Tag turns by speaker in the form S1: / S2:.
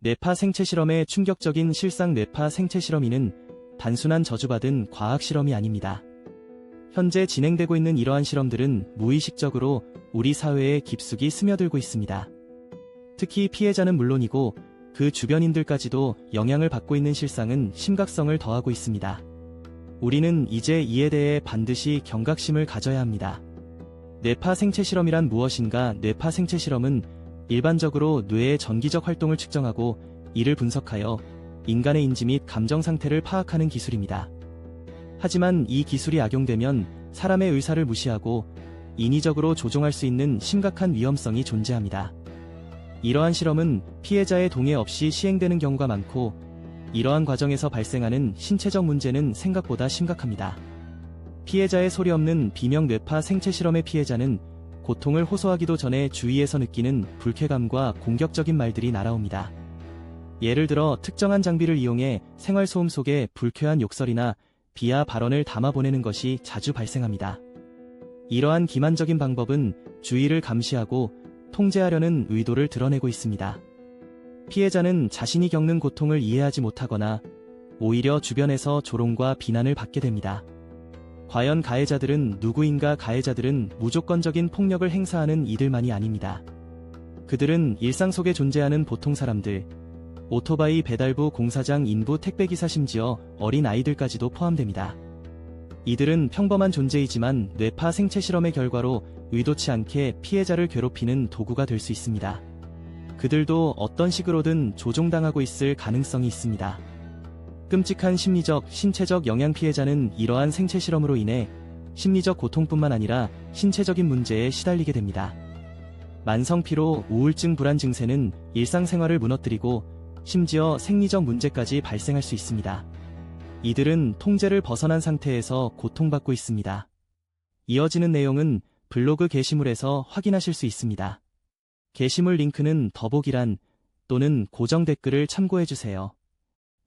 S1: 뇌파 생체 실험의 충격적인 실상 뇌파 생체 실험이는 단순한 저주받은 과학 실험이 아닙니다. 현재 진행되고 있는 이러한 실험들은 무의식적으로 우리 사회에 깊숙이 스며들고 있습니다. 특히 피해자는 물론이고 그 주변인들까지도 영향을 받고 있는 실상은 심각성을 더하고 있습니다. 우리는 이제 이에 대해 반드시 경각심을 가져야 합니다. 뇌파 생체 실험이란 무엇인가? 뇌파 생체 실험은 일반적으로 뇌의 전기적 활동을 측정하고 이를 분석하여 인간의 인지 및 감정 상태를 파악하는 기술입니다. 하지만 이 기술이 악용되면 사람의 의사를 무시하고 인위적으로 조종할 수 있는 심각한 위험성이 존재합니다. 이러한 실험은 피해자의 동의 없이 시행되는 경우가 많고 이러한 과정에서 발생하는 신체적 문제는 생각보다 심각합니다. 피해자의 소리 없는 비명 뇌파 생체 실험의 피해자는 고통을 호소하기도 전에 주위에서 느끼는 불쾌감과 공격적인 말들이 날아옵니다. 예를 들어 특정한 장비를 이용해 생활소음 속에 불쾌한 욕설이나 비하 발언을 담아 보내는 것이 자주 발생합니다. 이러한 기만적인 방법은 주의를 감시하고 통제하려는 의도를 드러내고 있습니다. 피해자는 자신이 겪는 고통을 이해하지 못하거나 오히려 주변에서 조롱과 비난을 받게 됩니다. 과연 가해자들은 누구인가 가해자들은 무조건적인 폭력을 행사하는 이들만이 아닙니다. 그들은 일상 속에 존재하는 보통 사람들, 오토바이 배달부 공사장 인부 택배기사 심지어 어린 아이들까지도 포함됩니다. 이들은 평범한 존재이지만 뇌파 생체 실험의 결과로 의도치 않게 피해자를 괴롭히는 도구가 될 수 있습니다. 그들도 어떤 식으로든 조종당하고 있을 가능성이 있습니다. 끔찍한 심리적, 신체적 영향 피해자는 이러한 생체 실험으로 인해 심리적 고통뿐만 아니라 신체적인 문제에 시달리게 됩니다. 만성 피로, 우울증 불안 증세는 일상생활을 무너뜨리고 심지어 생리적 문제까지 발생할 수 있습니다. 이들은 통제를 벗어난 상태에서 고통받고 있습니다. 이어지는 내용은 블로그 게시물에서 확인하실 수 있습니다. 게시물 링크는 더보기란 또는 고정 댓글을 참고해주세요.